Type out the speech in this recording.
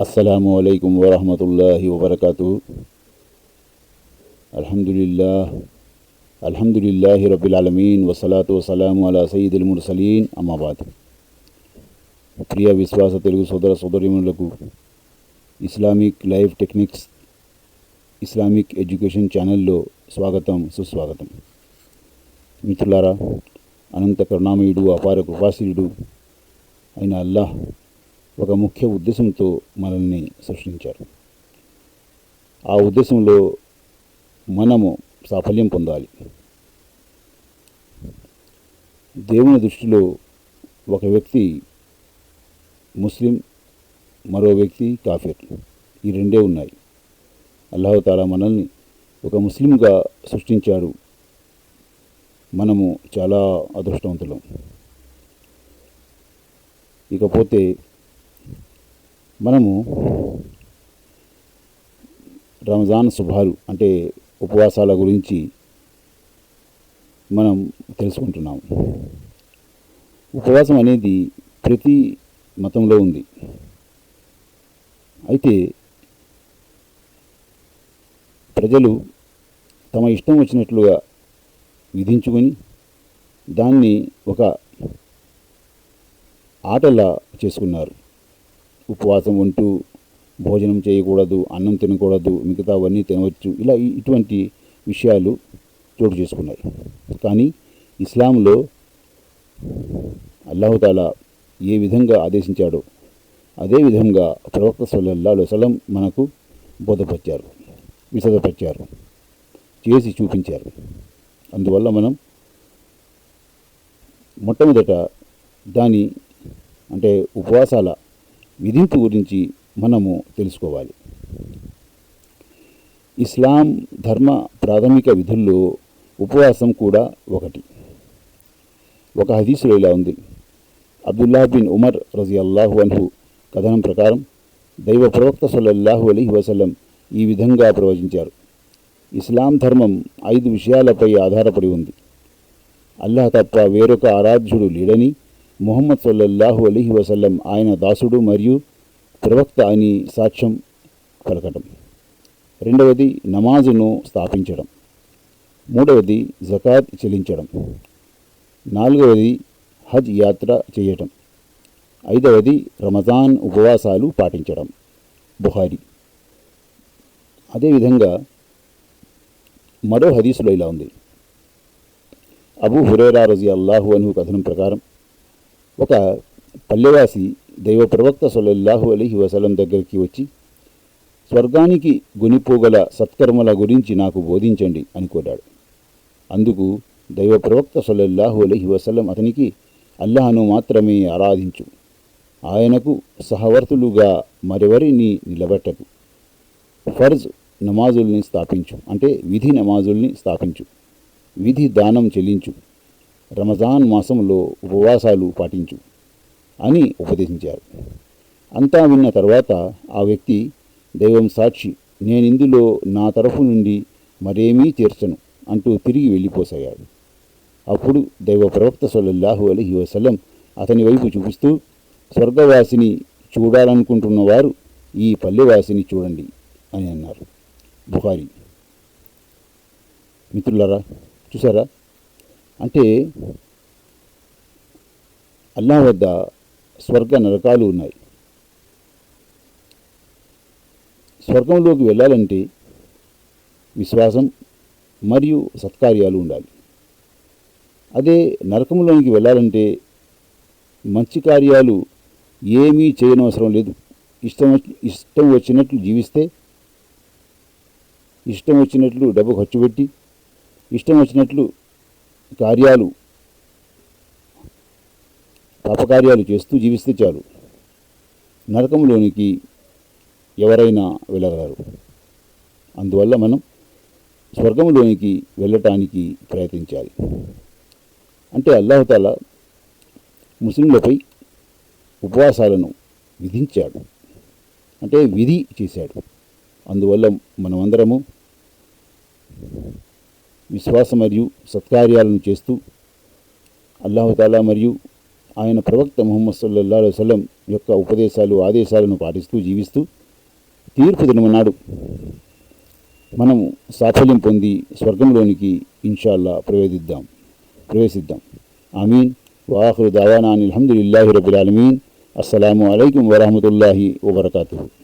আসসালামু আলাইকুম ওরহমতুল্লাহি ওবরাকাতু আলহামদুলিল্লাহ আলহামদুলিল্লাহ রবিল আলমিন ওসালাত ওসালামু আলা সঈদুল মুরসালিন আমাবাদ ప్రియ విశ్వాస తెలుగు సోదర సోదరిమణులకు Islamic life techniques Islamic education ఛానల్లో స్వాగతం సుస్వాగతం మిత్రులారా అనంత కరుణామయుడు అపార కృపాశీలుడు అయిన అల్లాహ్ ఒక ముఖ్య ఉద్దేశంతో మనల్ని సృష్టించారు. ఆ ఉద్దేశంలో మనము సాఫల్యం పొందాలి. దేవుని దృష్టిలో ఒక వ్యక్తి ముస్లిం మరో వ్యక్తి కాఫీర్. ఈ రెండే ఉన్నాయి. అల్లాహతాలా మనల్ని ఒక ముస్లింగా సృష్టించాడు. మనము చాలా అదృష్టవంతులం. ఇకపోతే మనము రంజాన్ శుభాలు అంటే ఉపవాసాల గురించి మనం తెలుసుకుంటున్నాము. ఉపవాసం అనేది ప్రతి మతంలో ఉంది. అయితే ప్రజలు తమ ఇష్టం వచ్చినట్లుగా విధించుకొని దాన్ని ఒక ఆటలా చేసుకున్నారు. ఉపవాసం ఉంటూ భోజనం చేయకూడదు అన్నం తినకూడదు మిగతావన్నీ తినవచ్చు. ఇలా ఇటువంటి విషయాలు చోటు చేసుకున్నాయి. కానీ ఇస్లాంలో అల్లాహుతాలా ఏ విధంగా ఆదేశించాడో అదే విధంగా ప్రవక్త సల్లల్లా వసలం మనకు బోధపరిచారు విశదపరిచారు చేసి చూపించారు. అందువల్ల మనం మొట్టమొదట దాని అంటే ఉపవాసాల విధింపు గురించి మనము తెలుసుకోవాలి. ఇస్లాం ధర్మ ప్రాథమిక విధుల్లో ఉపవాసం కూడా ఒకటి. ఒక హదీసులో ఇలా ఉంది. అబ్దుల్లా బిన్ ఉమర్ రజి అల్లాహు అన్హు కథనం ప్రకారం దైవ ప్రవక్త సల్లల్లాహు అలీహి వసల్లం ఈ విధంగా ప్రవచించారు. ఇస్లాం ధర్మం ఐదు విషయాలపై ఆధారపడి ఉంది. అల్లాహ్ తప్ప వేరొక ఆరాధ్యుడు లేడని ముహమ్మద్ సల్లల్లాహు అలీహి వసల్లం ఆయన దాసుడు మరియు ప్రవక్త అని సాక్ష్యం పలకటం రెండవది నమాజును స్థాపించడం. మూడవది జకాత్ చెల్లించడం. నాలుగవది హజ్ యాత్ర చేయటం. ఐదవది రమజాన్ ఉపవాసాలు పాటించడం. బుహారి అదేవిధంగా మరో హదీసులో ఇలా ఉంది. అబూ హురేరా రజి అల్లాహు అను కథనం ప్రకారం ఒక పల్లెవాసి దైవ ప్రవక్త సొల్లహు అలీహి వసలం దగ్గరికి వచ్చి స్వర్గానికి గునిపోగల సత్కర్మల గురించి నాకు బోధించండి అని కోరాడు. అందుకు దైవ ప్రవక్త సొల్లహు అలీహి వసలం అతనికి అల్లాహను మాత్రమే ఆరాధించు. ఆయనకు సహవర్తులుగా మరెవరిని నిలబెట్టకు. ఫర్జ్ నమాజుల్ని స్థాపించు. అంటే విధి నమాజుల్ని స్థాపించు. విధి దానం చెల్లించు. రమజాన్ మాసంలో ఉపవాసాలు పాటించు అని ఉపదేశించారు. అంతా విన్న తర్వాత ఆ వ్యక్తి దైవం సాక్షి నేనిందులో నా తరఫు నుండి మరేమీ తీర్చను అంటూ తిరిగి వెళ్ళిపోసాగాడు. అప్పుడు దైవ ప్రవక్త సొల్లహు అలహి వసలం అతని వైపు చూపిస్తూ స్వర్గవాసిని చూడాలనుకుంటున్నవారు ఈ పల్లెవాసిని చూడండి అని అన్నారు. బుహారి మిత్రులారా చూసారా? అంటే అల్లా వద్ద స్వర్గ నరకాలు ఉన్నాయి. స్వర్గంలోకి వెళ్ళాలంటే విశ్వాసం మరియు సత్కార్యాలు ఉండాలి. అదే నరకంలోనికి వెళ్ళాలంటే మంచి కార్యాలు ఏమీ చేయనవసరం లేదు. ఇష్టం ఇష్టం వచ్చినట్లు జీవిస్తే ఇష్టం వచ్చినట్లు డబ్బు ఖర్చు పెట్టి ఇష్టం వచ్చినట్లు కార్యాలు పాపకార్యాలు చేస్తూ జీవిస్తే చాలు. నరకంలోనికి ఎవరైనా వెళ్ళగలరు. అందువల్ల మనం స్వర్గంలోనికి వెళ్ళటానికి ప్రయత్నించాలి. అంటే అల్లాహతాల ముస్లింలపై ఉపవాసాలను విధించాడు. అంటే విధి చేశాడు. అందువల్ల మనమందరము విశ్వాస మరియు సత్కార్యాలను చేస్తూ అల్లాహతాలా మరియు ఆయన ప్రవక్త ముహమ్మద్ సల్లల్లా వసలం యొక్క ఉపదేశాలు ఆదేశాలను పాటిస్తూ జీవిస్తూ తీర్పు దినమన్నాడు మనం సాఫల్యం పొంది స్వర్గంలోనికి ఇన్షాల్లా ప్రవేశిద్దాం. ప్రవేశిద్దాం. ఆమీన్. వాహరు దావానా అనిల్ హమ్దులిల్లాహి రబిల్ ఆలమీన్. అస్సలాము అలైకుం వరహమతుల్లాహి వబర్కాతుహు.